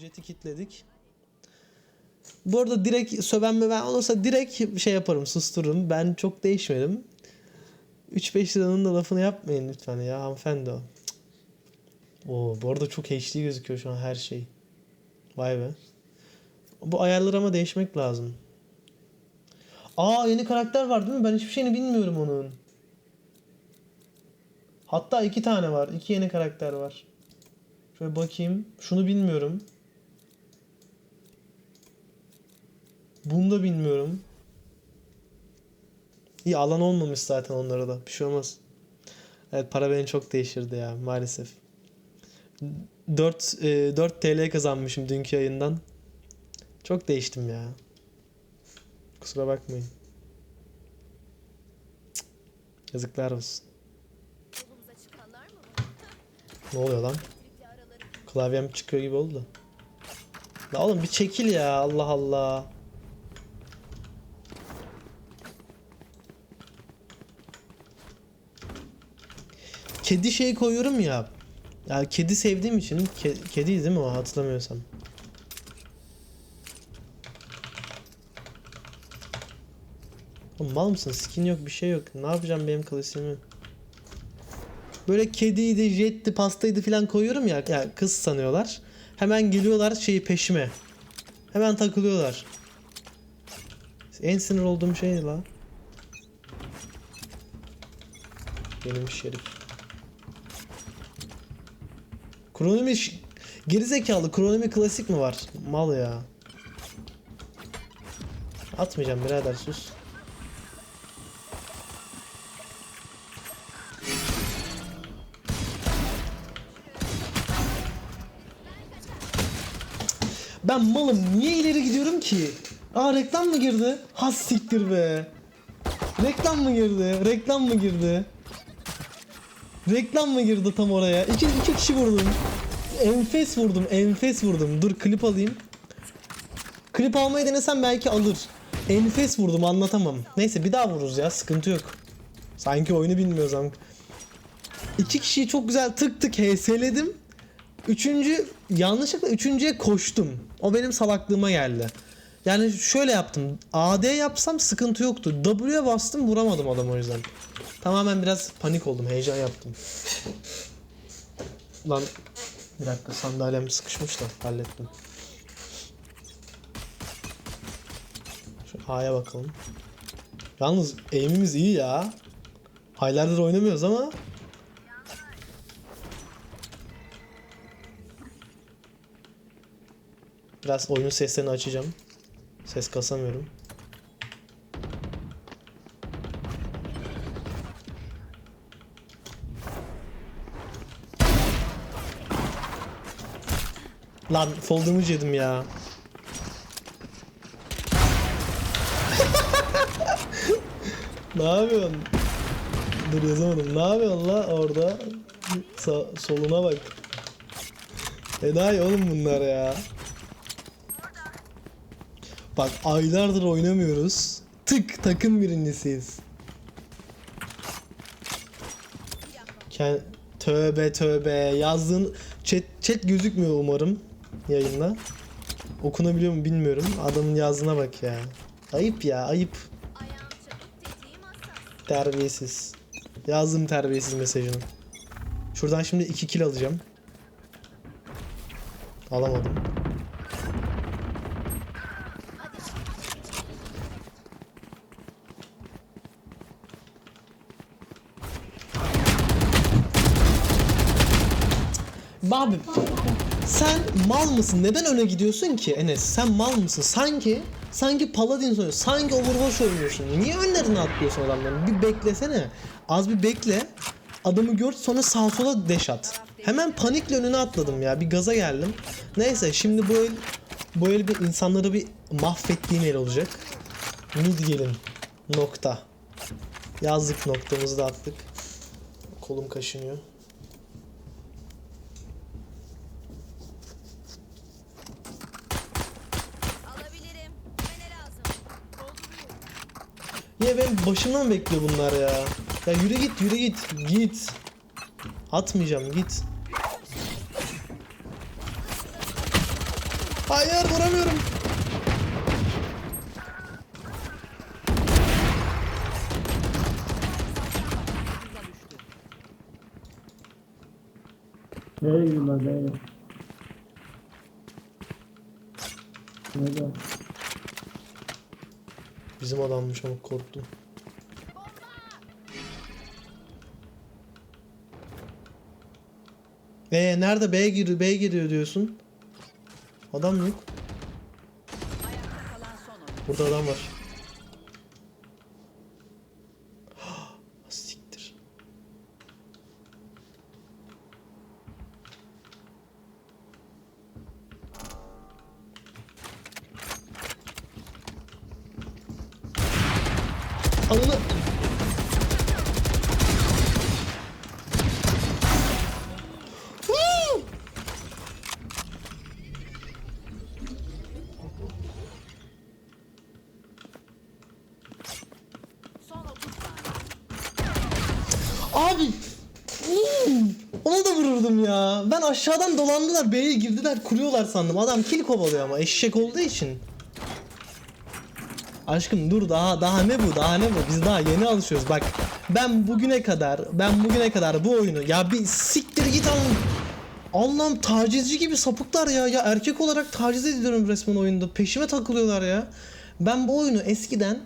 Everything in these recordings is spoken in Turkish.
Jet'i kilitledik. Bu arada direkt söven mi ben olursa direkt şey yaparım sustururum. Ben çok değişmedim. 3-5 liranın da lafını yapmayın lütfen ya hanımefendi o. Oo, bu arada çok HD gözüküyor şu an her şey. Vay be. Bu ayarları ama değişmek lazım. Aa yeni karakter var değil mi? Ben hiçbir şeyini bilmiyorum onun. Hatta iki tane var. İki yeni karakter var. Şöyle bakayım. Şunu bilmiyorum. Bunu da bilmiyorum. İyi alan olmamış zaten onlara da. Bir şey olmaz. Evet para beni çok değiştirdi ya maalesef. 4, e, 4 TL kazanmışım dünkü yayından. Çok değiştim ya. Kusura bakmayın. Yazıklar olsun. Ne oluyor lan? Klavyem çıkıyor gibi oldu. La oğlum bir çekil ya Allah Allah. Kedi şey koyuyorum ya. Ya kedi sevdiğim için ke- kedi değil mi o hatırlamıyorsam. Oğlum mal mısın? Skin yok bir şey yok. Ne yapacağım benim klasiğimi? Böyle kediydi, jetti, pastaydı falan koyuyorum ya. Ya kız sanıyorlar. Hemen geliyorlar şeyi peşime. Hemen takılıyorlar. En sinir olduğum şey la. Benim şerif. Kronomi gerizekalı kronomi klasik mi var? Mal ya. Atmayacağım birader sus. Ben malım niye ileri gidiyorum ki? Aa reklam mı girdi? Has siktir be. Reklam mı girdi? Reklam mı girdi? Reklam mı girdi tam oraya? İki, iki kişi vurdum. Enfes vurdum, enfes vurdum. Dur klip alayım. Klip almayı denesem belki alır. Enfes vurdum anlatamam. Neyse bir daha vururuz ya sıkıntı yok. Sanki oyunu bilmiyoruz ama. İki kişiyi çok güzel tık tık HS'ledim. Üçüncü yanlışlıkla üçüncüye koştum. O benim salaklığıma geldi. Yani şöyle yaptım. AD yapsam sıkıntı yoktu. W'ye bastım vuramadım adamı o yüzden. Tamamen biraz panik oldum. Heyecan yaptım. Lan bir dakika sandalyem sıkışmış da hallettim. Şu A'ya bakalım. Yalnız aim'imiz iyi ya. Aylardır oynamıyoruz ama Biraz oyun seslerini açacağım. Ses kasamıyorum. Lan damage yedim ya. ne yapıyorsun? Dur yazamadım. Ne yapıyorsun la orada? Sa- soluna bak. Enayi oğlum bunlar ya. Bak aylardır oynamıyoruz. Tık takım birincisiyiz. Ken tövbe tövbe yazdığın chat, chat gözükmüyor umarım yayında. Okunabiliyor mu bilmiyorum. Adamın yazdığına bak ya. Ayıp ya ayıp. Terbiyesiz. Yazdım terbiyesiz mesajını. Şuradan şimdi 2 kill alacağım. Alamadım. Abi sen mal mısın? Neden öne gidiyorsun ki Enes? Sen mal mısın? Sanki sanki Paladin oynuyorsun. Sanki Overwatch oynuyorsun. Niye önlerine atlıyorsun adamların? Bir beklesene. Az bir bekle. Adamı gör sonra sağa sola deş at. Hemen panikle önüne atladım ya. Bir gaza geldim. Neyse şimdi bu el bu el bir insanları bir mahvettiğim el olacak. Mid gelin. Nokta. Yazdık noktamızı da attık. Kolum kaşınıyor. Alabilirim. Kime ne lazım? Dolduruyorum. Niye benim başımdan bekliyor bunlar ya? Ya yürü git yürü git git. Atmayacağım git. Hayır vuramıyorum. Nereye gidiyorlar? Nerede? Bizim adammış ama korktum. Ee nerede B giriyor B giriyor diyorsun. Adam yok. Burada adam var. Aşağıdan dolandılar B'ye girdiler kuruyorlar sandım. Adam kill kovalıyor ama eşek olduğu için. Aşkım dur daha daha ne bu daha ne bu biz daha yeni alışıyoruz bak ben bugüne kadar ben bugüne kadar bu oyunu ya bir siktir git al Allah'ım tacizci gibi sapıklar ya ya erkek olarak taciz ediyorum resmen oyunda peşime takılıyorlar ya ben bu oyunu eskiden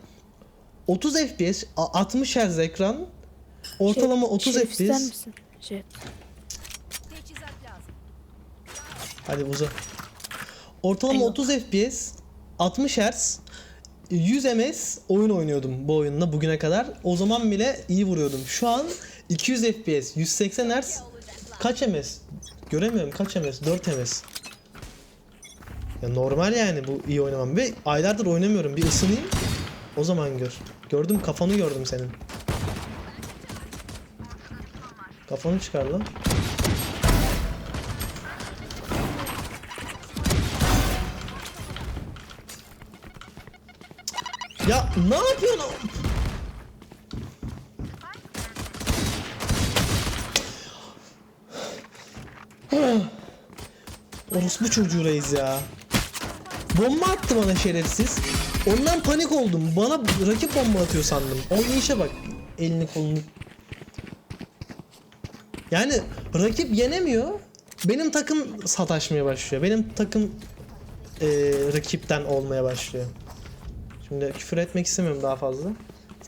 30 FPS a- 60 Hz ekran ortalama Şef- 30 şef ister FPS misin? Şef. Teçhizat lazım. Hadi uza. Ortalama Eyvah. 30 FPS, 60 Hz, 100 ms oyun oynuyordum bu oyunla bugüne kadar. O zaman bile iyi vuruyordum. Şu an 200 FPS, 180 Hz, kaç ms? Göremiyorum kaç ms? 4 ms. Ya normal yani bu iyi oynamam. Ve aylardır oynamıyorum. Bir ısınayım. O zaman gör. Gördüm kafanı gördüm senin. Kafanı çıkar lan. Ne yapıyorsun? Orospu çocuğu reis ya. Bomba attı bana şerefsiz. Ondan panik oldum. Bana rakip bomba atıyor sandım. Oynayışa bak. Elini kolunu. Yani rakip yenemiyor. Benim takım sataşmaya başlıyor. Benim takım eee, rakipten olmaya başlıyor. Şimdi küfür etmek istemiyorum daha fazla.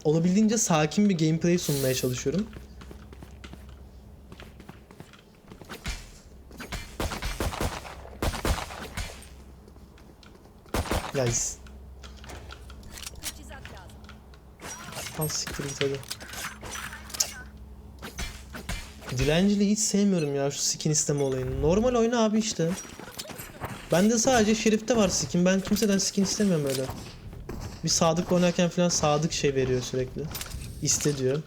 Olabildiğince sakin bir gameplay sunmaya çalışıyorum. Guys. Al siktir git hadi. Dilenciliği hiç sevmiyorum ya şu skin isteme olayını. Normal oyna abi işte. Bende sadece Şerif'te var skin. Ben kimseden skin istemiyorum öyle. Bir Sadık oynarken falan Sadık şey veriyor sürekli. İste diyor.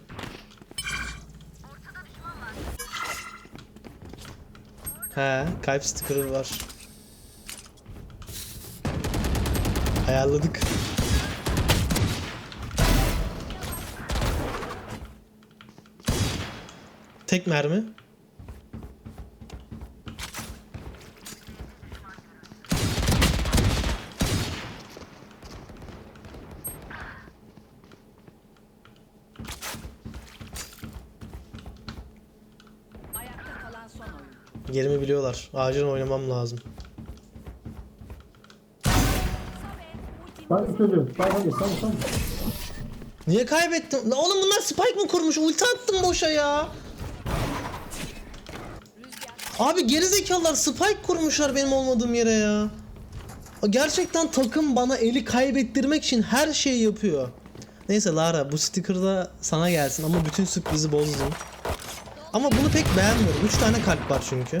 He, kalp sticker'ı var. Ayarladık. Tek mermi. Yerimi biliyorlar. Acilen oynamam lazım. Bak çocuğum. Bak hadi sen sen. Niye kaybettim? Lan oğlum bunlar spike mı kurmuş? Ulti attım boşa ya. Abi gerizekalılar spike kurmuşlar benim olmadığım yere ya. Gerçekten takım bana eli kaybettirmek için her şeyi yapıyor. Neyse Lara bu sticker da sana gelsin ama bütün sürprizi bozdun. Ama bunu pek beğenmiyorum. 3 tane kalp var çünkü.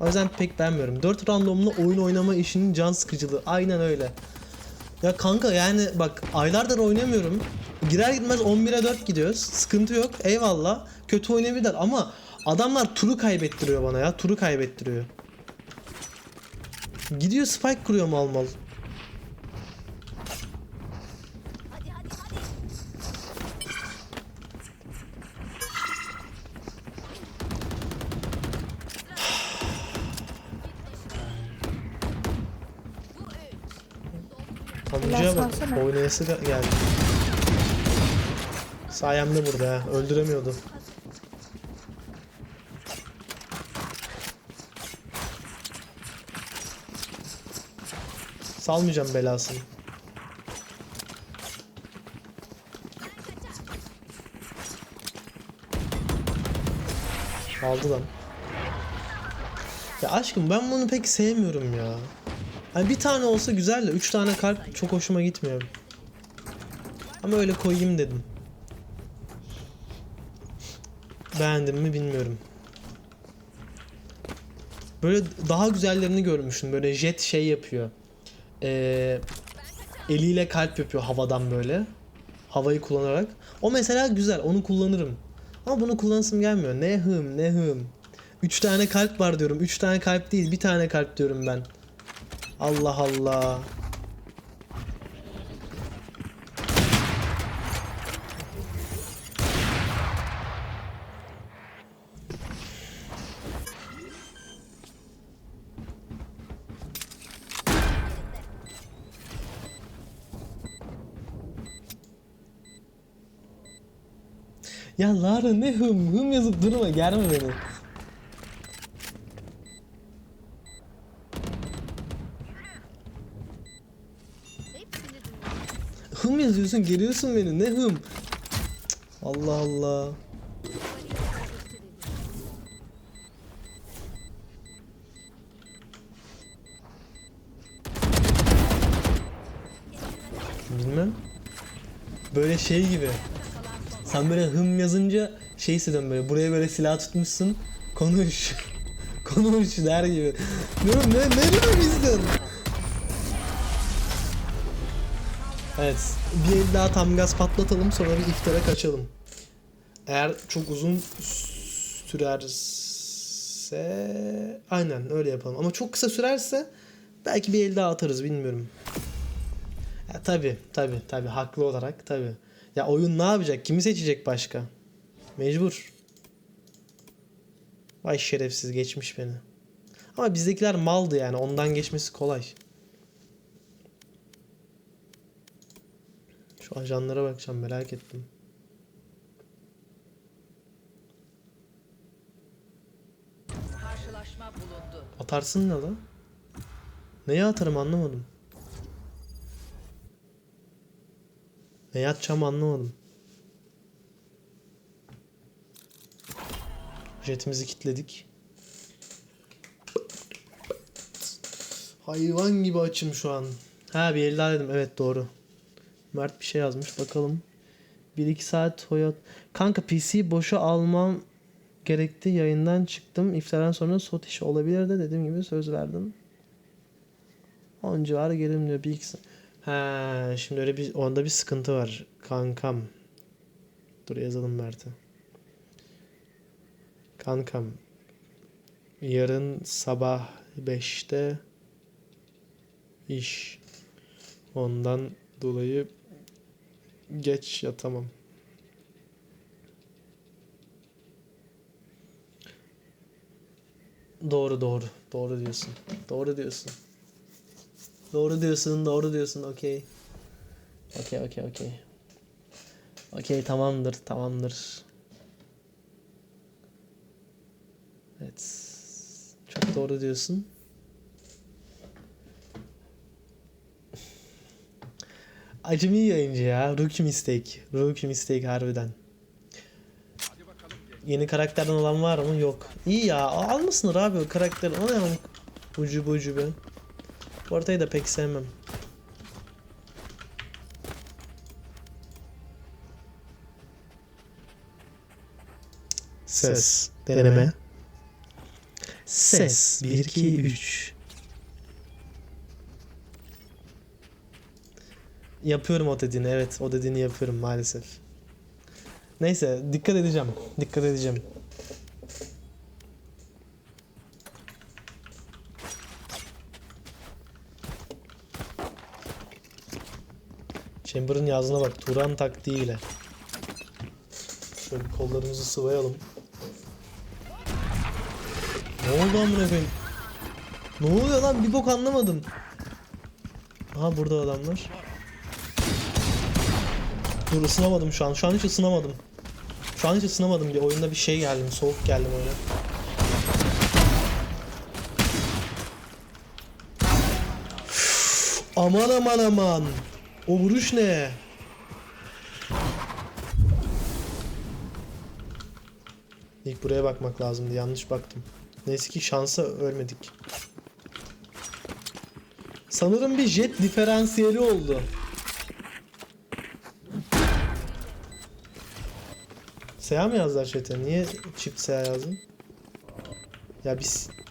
O yüzden pek beğenmiyorum. 4 randomlu oyun oynama işinin can sıkıcılığı. Aynen öyle. Ya kanka yani bak aylardır oynamıyorum. Girer gitmez 11'e 4 gidiyoruz. Sıkıntı yok. Eyvallah. Kötü oynayabilirler ama adamlar turu kaybettiriyor bana ya. Turu kaybettiriyor. Gidiyor spike kuruyor mal mal. Oynayası da- geldi. Sayemde burada ha. Öldüremiyordu. Salmayacağım belasını. Aldı lan. Ya aşkım ben bunu pek sevmiyorum ya. Hani bir tane olsa güzel de üç tane kalp çok hoşuma gitmiyor. Ama öyle koyayım dedim. Beğendim mi bilmiyorum. Böyle daha güzellerini görmüştüm. Böyle jet şey yapıyor. Ee, eliyle kalp yapıyor havadan böyle. Havayı kullanarak. O mesela güzel. Onu kullanırım. Ama bunu kullanasım gelmiyor. Ne hım ne hım. Üç tane kalp var diyorum. Üç tane kalp değil. Bir tane kalp diyorum ben. Allah Allah. Ya Lara ne hım hım yazıp durma germe beni. Hım yazıyorsun geriyorsun beni ne hım. Allah Allah. Bilmem. Böyle şey gibi. Sen böyle hım yazınca şey hissediyorum böyle buraya böyle silah tutmuşsun. Konuş. Konuş der gibi. Diyorum ne ne demek istiyorsun? Evet. Bir el daha tam gaz patlatalım sonra bir iftara kaçalım. Eğer çok uzun sürerse aynen öyle yapalım. Ama çok kısa sürerse belki bir el daha atarız bilmiyorum. Ya tabi tabi tabi haklı olarak tabi. Ya oyun ne yapacak? Kimi seçecek başka? Mecbur. Vay şerefsiz geçmiş beni. Ama bizdekiler maldı yani ondan geçmesi kolay. Şu ajanlara bakacağım merak ettim. Atarsın ne lan? Neye atarım anlamadım. Neye atacağımı anlamadım. Jetimizi kilitledik. Hayvan gibi açım şu an. Ha bir el dedim. Evet doğru. Mert bir şey yazmış. Bakalım. 1-2 saat Toyota. Kanka PC boşa almam gerekti. Yayından çıktım. İftardan sonra sot işi olabilir de dediğim gibi söz verdim. 10 civarı gelirim diyor. Bir iki sa- Ha, şimdi öyle bir onda bir sıkıntı var kankam. Dur yazalım Mert'e. Kankam. Yarın sabah 5'te iş. Ondan dolayı geç yatamam. Doğru doğru. Doğru diyorsun. Doğru diyorsun. Doğru diyorsun, doğru diyorsun. Okey. Okey, okey, okey. Okey, tamamdır, tamamdır. Evet. Çok doğru diyorsun. Acemi yayıncı ya. Rookie mistake. Rookie mistake harbiden. Yeni karakterden olan var mı? Yok. İyi ya. Almasınlar abi o karakteri. O ne? Ucu bucu be. Bu haritayı da pek sevmem. Ses. Deneme. Ses. 1, 2, 3. Yapıyorum o dediğini. Evet o dediğini yapıyorum maalesef. Neyse dikkat edeceğim. Dikkat edeceğim. Chamber'ın yazdığına bak. Turan taktiğiyle. Şöyle kollarımızı sıvayalım. Ne oldu amına koyayım? Ne oluyor lan? Bir bok anlamadım. Aha burada adamlar. Dur ısınamadım şu an. Şu an hiç ısınamadım. Şu an hiç ısınamadım. Bir oyunda bir şey geldim. Soğuk geldim oyuna. Aman aman aman. O vuruş ne? İlk buraya bakmak lazımdı. Yanlış baktım. Neyse ki şansa ölmedik. Sanırım bir jet diferansiyeli oldu. Seha mı yazdılar chat'e? Niye çift Seha yazdın? Ya bir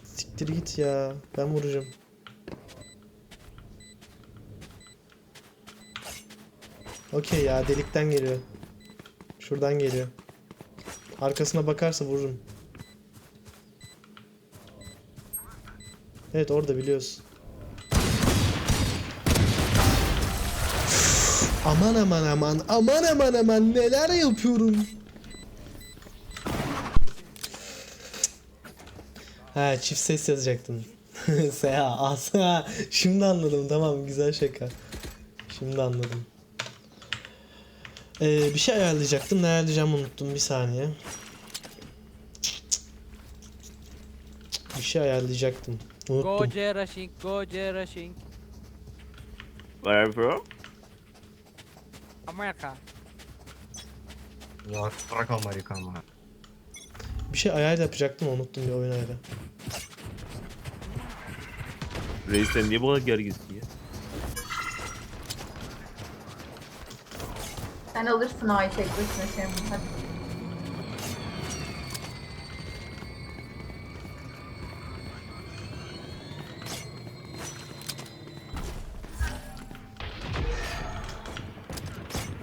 siktir git ya. Ben vuracağım. Okey ya delikten geliyor. Şuradan geliyor. Arkasına bakarsa vururum. Evet orada biliyorsun. Aman aman aman aman aman aman neler yapıyorum. Ha çift ses yazacaktın. Seha asa. Şimdi anladım tamam güzel şaka. Şimdi anladım. Ee, bir şey ayarlayacaktım. Ne ayarlayacağımı unuttum bir saniye. Bir şey ayarlayacaktım. Go Unuttum. J rushing, go J rushing. Where bro? America. Ya bırak Amerikan bana. Bir şey ayar yapacaktım unuttum bir oyun ayarı. Reis sen niye bu kadar gerginsin ya? Sen alırsın o ay tek başına şey hadi.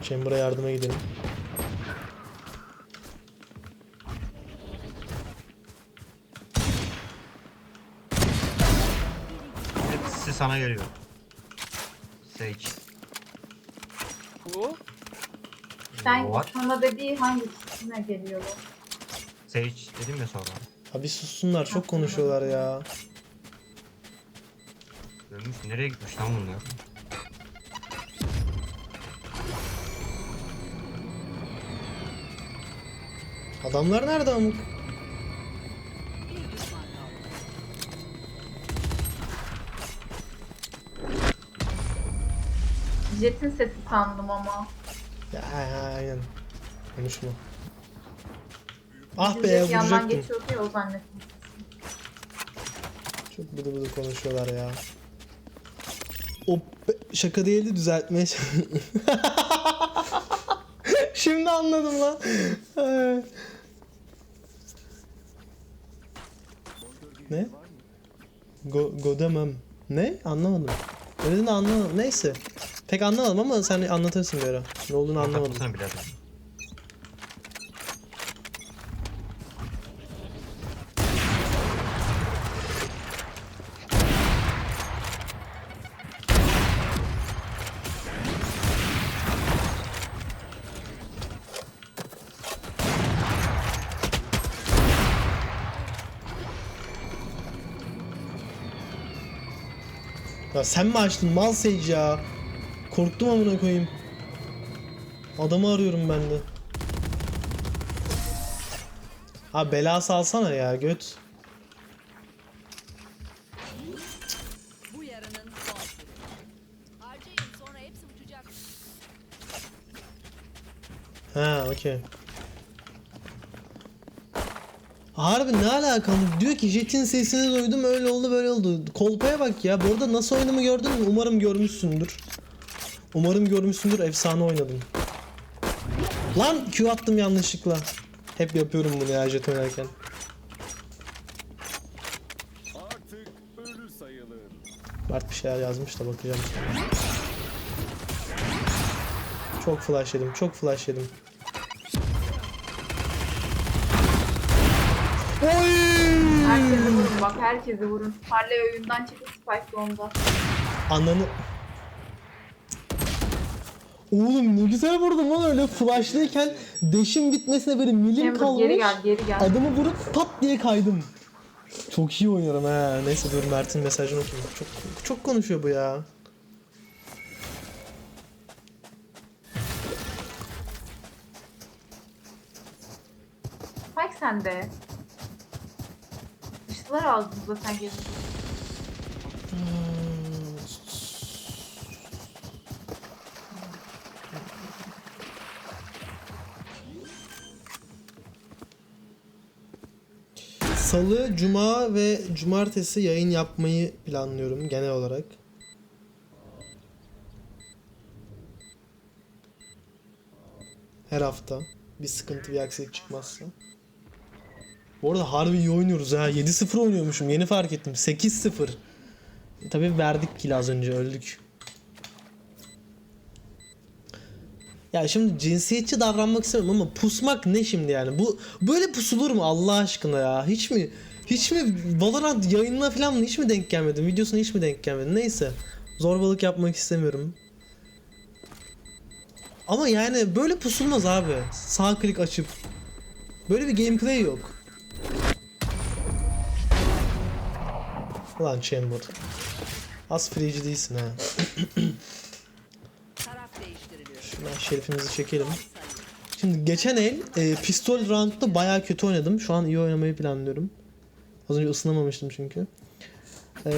Chamber'a yardıma gidelim. Hepsi sana geliyor. Sage. Sen What? sana dediği hangisine geliyor? Sage dedim ya sonra. Abi sussunlar çok konuşuyorlar ya. Ölmüş nereye gitmiş lan bunlar? Adamlar nerede amık? Bir. Jet'in sesi sandım ama. Ya aynen. Konuşma. Ah be yandan vuracaktım. geçiyordu ya o zannettim. Çok bıdı bıdı konuşuyorlar ya. O be- şaka değildi düzeltmeye Şimdi anladım lan. Ay. ne? Go, go demem. Ne? Anlamadım. Öyle de anlamadım. Neyse. Pek anlamadım ama sen anlatırsın bir ara. Ne olduğunu anlamadım. Anlamadım. birader. Ya sen mi açtın mal Sage ya? Korktum amına koyayım. Adamı arıyorum ben de. Ha bela salsana ya göt. Ha okey. Harbi ne alakalı? Diyor ki Jet'in sesini duydum öyle oldu böyle oldu. Kolpaya bak ya. Bu arada nasıl oynadığımı gördün mü? Umarım görmüşsündür. Umarım görmüşsündür. Efsane oynadım. Lan Q attım yanlışlıkla. Hep yapıyorum bunu ya Jet oynarken. Artık ölü sayılır. Mert bir şeyler yazmış da bakacağım. Çok flash yedim. Çok flash yedim. Oy! Herkese vurun bak herkese vurun. Harley oyundan çıkıp Spike onda. Ananı... Oğlum ne güzel vurdum lan öyle flashlıyken deşin bitmesine böyle milim kalmış. Geri gel geri gel. Adamı vurup pat diye kaydım. Çok iyi oynarım he. Neyse dur Mert'in mesajını okuyayım. Çok, çok konuşuyor bu ya. Spike sende. Dışlar ağzımıza sen gelin. Hmm. Salı, cuma ve cumartesi yayın yapmayı planlıyorum genel olarak. Her hafta bir sıkıntı bir aksilik çıkmazsa. Bu arada harbi iyi oynuyoruz ha. 7-0 oynuyormuşum. Yeni fark ettim. 8-0. Tabii verdik kill az önce öldük. Ya şimdi cinsiyetçi davranmak istemiyorum ama pusmak ne şimdi yani? Bu böyle pusulur mu Allah aşkına ya? Hiç mi hiç mi Valorant yayınına falan mı hiç mi denk gelmedim? Videosuna hiç mi denk gelmedim? Neyse. Zorbalık yapmak istemiyorum. Ama yani böyle pusulmaz abi. Sağ klik açıp. Böyle bir gameplay yok. Ulan Chamber. Az freeci değilsin ha. Şuradan şerifimizi çekelim. Şimdi geçen el e, pistol roundda bayağı kötü oynadım. Şu an iyi oynamayı planlıyorum. Az önce ısınamamıştım çünkü. E,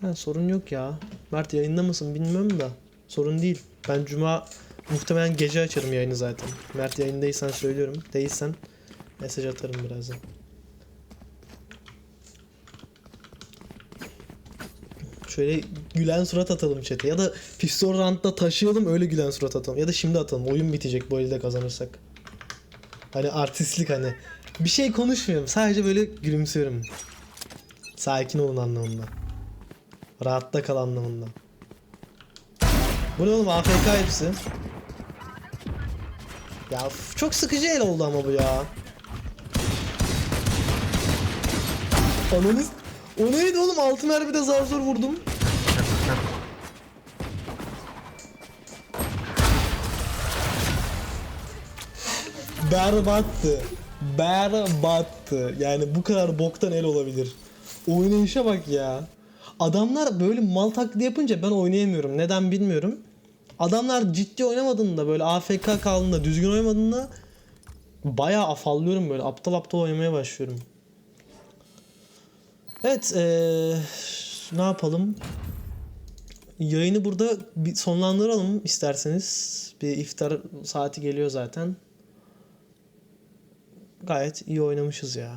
ha, sorun yok ya. Mert yayında mısın bilmiyorum da. Sorun değil. Ben cuma muhtemelen gece açarım yayını zaten. Mert yayındaysan söylüyorum. Değilsen mesaj atarım birazdan. Şöyle gülen surat atalım chat'e. Ya da pistol round'da taşıyalım öyle gülen surat atalım. Ya da şimdi atalım. Oyun bitecek bu elde kazanırsak. Hani artistlik hani. Bir şey konuşmuyorum. Sadece böyle gülümsüyorum. Sakin olun anlamında. Rahatta kal anlamında. Bu ne oğlum AFK hepsi. Ya çok sıkıcı el oldu ama bu ya. Ananız... O neydi oğlum? Altı mermide zar zor vurdum. Berbattı. Berbattı. Yani bu kadar boktan el olabilir. Oynayışa bak ya. Adamlar böyle mal taklidi yapınca ben oynayamıyorum. Neden bilmiyorum. Adamlar ciddi oynamadığında böyle AFK kaldığında düzgün oynamadığında bayağı afallıyorum böyle aptal aptal oynamaya başlıyorum. Evet eee, ne yapalım? Yayını burada bir sonlandıralım isterseniz. Bir iftar saati geliyor zaten. Gayet iyi oynamışız ya.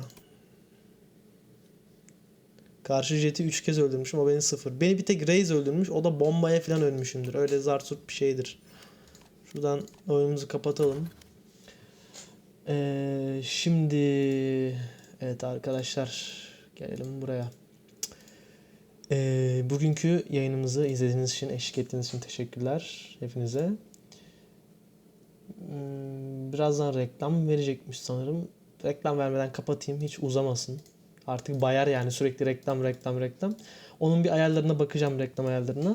Karşı jeti 3 kez öldürmüşüm o beni 0. Beni bir tek Reis öldürmüş o da bombaya falan ölmüşümdür. Öyle zarsurt bir şeydir. Şuradan oyunumuzu kapatalım. Ee, şimdi evet arkadaşlar gelelim buraya. Ee, bugünkü yayınımızı izlediğiniz için, eşlik ettiğiniz için teşekkürler hepinize. Hmm, Birazdan reklam verecekmiş sanırım. Reklam vermeden kapatayım hiç uzamasın. Artık bayar yani sürekli reklam reklam reklam. Onun bir ayarlarına bakacağım reklam ayarlarına.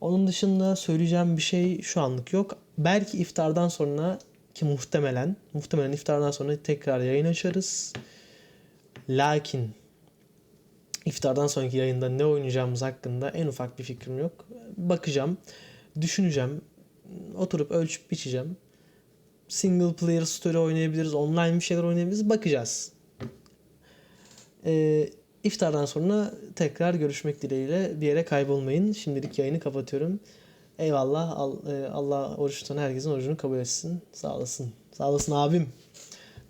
Onun dışında söyleyeceğim bir şey şu anlık yok. Belki iftardan sonra ki muhtemelen muhtemelen iftardan sonra tekrar yayın açarız. Lakin iftardan sonraki yayında ne oynayacağımız hakkında en ufak bir fikrim yok. Bakacağım, düşüneceğim, oturup ölçüp biçeceğim. Single player story oynayabiliriz, online bir şeyler oynayabiliriz. Bakacağız. Ee, iftardan sonra tekrar görüşmek dileğiyle bir yere kaybolmayın. Şimdilik yayını kapatıyorum. Eyvallah. Al- e, Allah oruç tutan herkesin orucunu kabul etsin. Sağ olasın. Sağ olasın abim.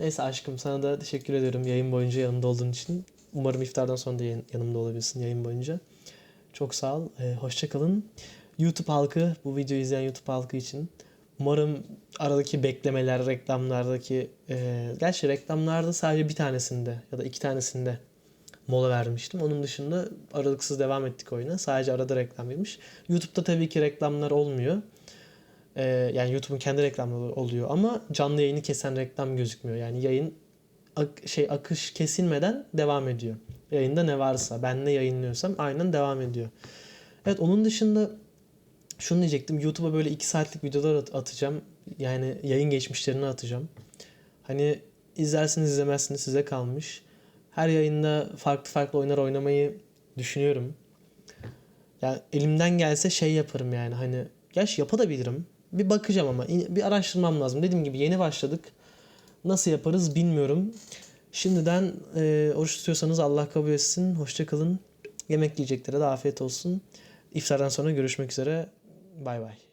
Neyse aşkım sana da teşekkür ediyorum yayın boyunca yanımda olduğun için. Umarım iftardan sonra da yanımda olabilirsin yayın boyunca. Çok sağ ol. Ee, hoşça kalın. YouTube halkı, bu videoyu izleyen YouTube halkı için umarım aradaki beklemeler, reklamlardaki e, gerçi reklamlarda sadece bir tanesinde ya da iki tanesinde mola vermiştim. Onun dışında aralıksız devam ettik oyuna. Sadece arada reklam vermiş. YouTube'da tabii ki reklamlar olmuyor. Ee, yani YouTube'un kendi reklamları oluyor ama canlı yayını kesen reklam gözükmüyor. Yani yayın ak- şey akış kesilmeden devam ediyor. Yayında ne varsa ben ne yayınlıyorsam aynen devam ediyor. Evet onun dışında şunu diyecektim. YouTube'a böyle 2 saatlik videolar at- atacağım. Yani yayın geçmişlerini atacağım. Hani izlersiniz izlemezsiniz size kalmış. Her yayında farklı farklı oyunlar oynamayı düşünüyorum. Ya elimden gelse şey yaparım yani hani gerçi yapabilirim. Bir bakacağım ama bir araştırmam lazım. Dediğim gibi yeni başladık. Nasıl yaparız bilmiyorum. Şimdiden e, oruç tutuyorsanız Allah kabul etsin. Hoşça kalın. Yemek yiyeceklere de afiyet olsun. İftardan sonra görüşmek üzere. Bay bay.